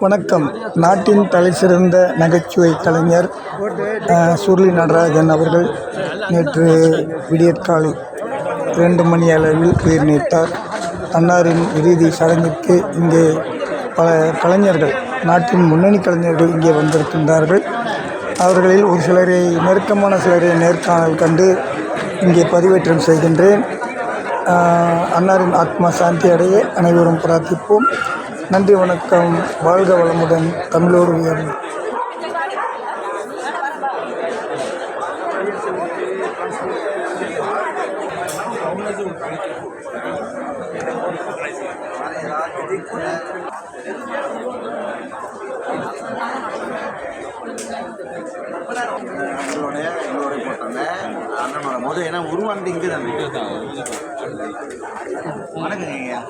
வணக்கம். நாட்டின் தலைசிறந்த நகைச்சுவை கலைஞர் அஹ், சுருளி நடராஜன் அவர்கள் நேற்று விடியற்காலை இரண்டு மணி அளவில் உயிர் நீத்தார். அன்னாரின் இறுதி சடங்கிற்கு இங்கே பல கலைஞர்கள் நாட்டின் முன்னணி கலைஞர்கள் இங்கே வந்திருக்கின்றார்கள். அவர்களில் ஒரு சிலரை நெருக்கமான சிலரை நேர்காணல் கண்டு இங்கே பதிவேற்றம் செய்கின்றேன். அன்னாரின் ஆத்மா சாந்தி அடைய அனைவரும் பிரார்த்திப்போம். நன்றி வணக்கம். வாழ்க வளமுடன். தமிழோடு உயர்வு. எங்களோட எங்களோட போட்டாங்க. அண்ணனோட முதல் ஏன்னா உருவானது இங்கே தான்? வணக்கங்க ஐயா.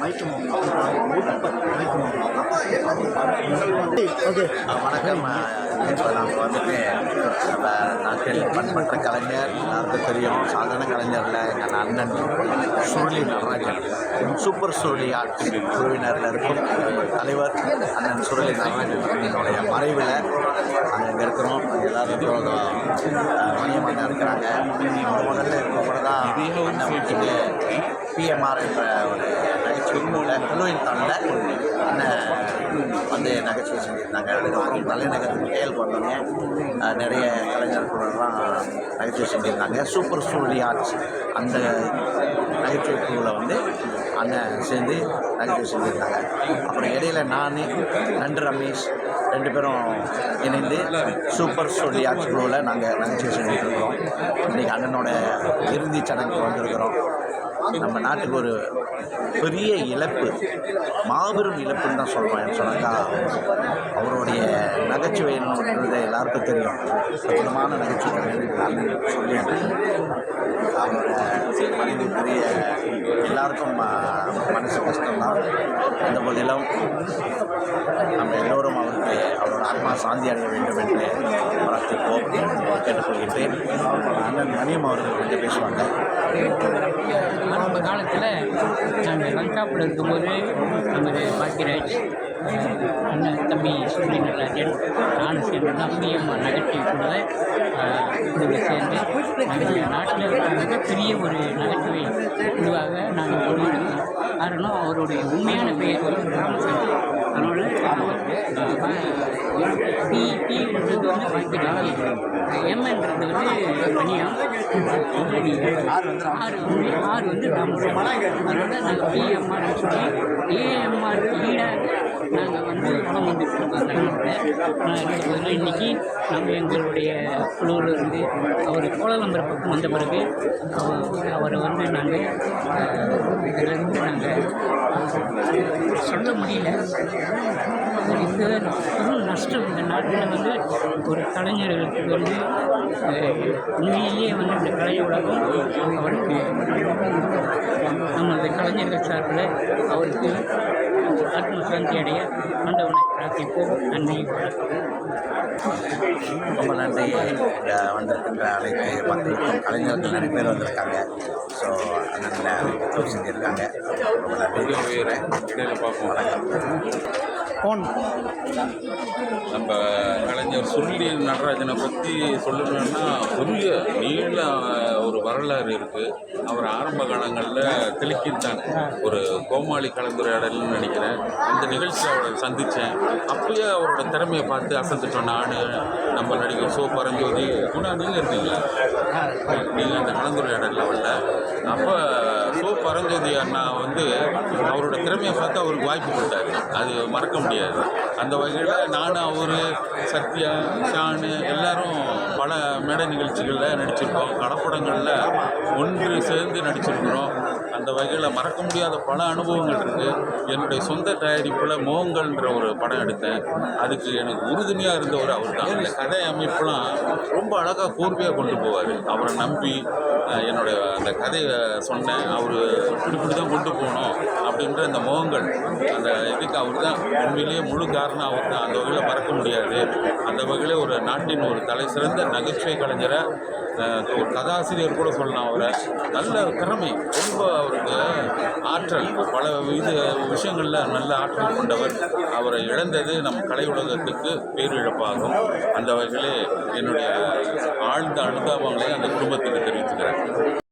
மைக்கு மைக்கு வணக்கம் இப்போ வந்துட்டு நம்ம நாட்டில் பண்பற்ற கலைஞர் எல்லாருக்கும் தெரியும். சாதாரண கலைஞரில் எங்கள் அண்ணன் சுருளி நடராஜன். சூப்பர் சுருளி ஆர்ட்ஸ் குழுவினரில் இருக்கும். தலைவர் அண்ணன் சுருளி என்னுடைய மறைவில் நாங்கள் இங்கே இருக்கிறோம். எல்லாரும் மணியமான இருக்கிறாங்க. முதல்ல இருக்க தான் அண்ணன் பிஎம்ஆர் என்ற ஒரு நகைச்சுவை நூலில் ஹெலோயின் தாண்டில் அண்ணன் வந்து நகைச்சுவை செஞ்சுருந்தாங்க அதுக்கப்புறம் தலைநகரத்துக்கு கேள் பண்ணோங்க நிறைய கலைஞர்களெல்லாம் நகைச்சுவை செஞ்சுருந்தாங்க சூப்பர் ஸ்டோரி ஆர்ட்ஸ். அந்த நகைச்சுவை குழுவில் வந்து அண்ணன் சேர்ந்து நகைச்சுவை செஞ்சுருந்தாங்க அப்புறம் இடையில நான் நண்டு ரமேஷ் ரெண்டு பேரும் இணைந்து சூப்பர் ஸ்டோரி ஆர்ட்ஸ் குழுவில் நாங்கள் நகைச்சுவை செஞ்சுட்டு இருக்கிறோம் இன்றைக்கி அண்ணனோட இறுதி சடங்குக்கு வந்திருக்கிறோம். நம்ம நாட்டுக்கு ஒரு பெரிய இழப்பு மாபெரும் இழப்புன்னு தான் சொல்கிறோம் சொன்னாக்கா அவருடைய நகைச்சுவைன்றது எல்லாருக்கும் தெரியும். அற்புதமான நகைச்சுவை சொல்லி அவரோட மனைவி பெரிய எல்லாருக்கும் ம- மனசு கஷ்டம்தான். அந்த போதிலும் நம்ம எல்லோரும் அவருக்கு அவரோட ஆத்மா சாந்தி அடைய வேண்டும் என்று பிரார்த்திப்போம். கேட்டுக்கொள்கின்றேன் அண்ணன் மணியம் அவர்கள் கொஞ்சம் பேசுவாங்க. ஆரம்ப காலத்தில் நாங்கள் லங்காப்பில் இருக்கும்போது நமது பாக்கியராஜ் அண்ணன் தம்பி சுற்றி நடராஜன் நானும் சேர்ந்து தம்பியம் நகைச்சுவை கூட இதில் சேர்ந்து நகைச்சுவை நாட்டில் மிகப்பெரிய ஒரு நகைச்சுவை குழுவாக நாங்கள் கொண்டு காரணம் அவருடைய உண்மையான பெயர் வந்து ராமசந்திரன் பி பின்றது வந்து பாக்கியராஜ் எம்ன்றது வந்து மணியம் ஆறு வந்து ஆறு வந்து ராமசாமி அதனால் நாங்கள் பிஎம்ஆர் சொல்லி ஏஎம்ஆர் ஈடாக நாங்கள் வந்து வந்துட்டு இருக்கோம் இன்னைக்கு நம்ம எங்களுடைய குழுவில் இருந்து அவர் கோலாலம்பர பக்கம் வந்த பிறகு அவர் அவரை வந்து நாங்கள் இதிலிருந்து நாங்கள் சொல்ல முடியல. இந்த நஷ்டம் இந்த நாட்டில் வந்து ஒரு கலைஞர்களுக்கு வந்து உண்மையிலேயே வந்து இந்த கலை உலகம் அவருக்கு நம்ம அந்த கலைஞர்கள் சார்பில் அவருக்கு ஆத்ம சாந்தி அடைய ஆண்டவனை பிரார்த்திப்போம் நன்றி ரொம்ப நன்றி. இங்கே வந்திருக்கின்ற அனைத்து மக்களுக்கும் கலைஞர்கள் நிறைய பேர் வந்திருக்காங்க. ஸோ அண்ணன் செஞ்சுருக்காங்க. ரொம்ப நன்றி. வணக்கம். போன். நம்ம கலைஞர் சுருளி நடராஜனை பற்றி சொல்லணும்னா பெரிய நீள ஒரு வரலாறு இருக்குது அவர் ஆரம்ப காலங்களில் தெலுக்கித்தான் ஒரு கோமாளி கலந்துரையாடல்னு நினைக்கிறேன். அந்த நிகழ்ச்சியில் அவரை சந்தித்தேன் அப்பயே அவரோட திறமையை பார்த்து அசந்துட்டோம் நான் நம்ம நடிகர் சோ பரஞ்சோதி குணா நீங்கள் இருந்தீங்களா நீங்கள் அந்த கலந்துரையாடலில் வரல. அப்போ சோ பரஞ்சோதி அண்ணா வந்து அவரோட திறமையை பார்த்து அவருக்கு வாய்ப்பு கொடுத்தாரு. அது மறக்க முடியாது. அந்த வகையில் நானும் அவர் சத்யா ஷானு எல்லாரும் பல மேடை நிகழ்ச்சிகளில் நடிச்சிருக்கோம். கடப்படங்களில் ஒன்று சேர்ந்து நடிச்சிருக்கிறோம். அந்த வகையில் மறக்க முடியாத பல அனுபவங்கள் இருக்குது என்னுடைய சொந்த தயாரிப்பில் மோகங்கள்ன்ற ஒரு படம் எடுத்தேன். அதுக்கு எனக்கு உறுதுணையாக இருந்தவர் அவர் தான். இந்த கதை அமைப்புலாம் ரொம்ப அழகாக கோர்வையாக கொண்டு போவார். அவரை நம்பி என்னுடைய அந்த கதையை சொன்னேன். அவர் இப்படி இப்படி தான் கொண்டு போகணும் அப்படின்ற அந்த முகங்கள் அந்த இதுக்கு அவர் தான் உண்மையிலேயே முழு காரணம் அவர் தான். அந்த வகையில் மறக்க முடியாது. அந்த வகையில் ஒரு நாட்டின் ஒரு தலை சிறந்த நகைச்சுவை கலைஞரை ஒரு கதாசிரியர் கூட சொல்லலாம் அவரை. நல்ல திறமை ரொம்ப அவருக்கு ஆற்றல் பல இது விஷயங்களில் நல்ல ஆற்றல் கொண்டவர். அவரை இழந்தது நம் கலை உலகத்துக்கு பேரிழப்பாகும். அந்த வகையிலே என்னுடைய ஆழ்ந்த அனுதாபங்களை அந்த குடும்பத்துக்கு தெரிவித்துக்கிறேன்.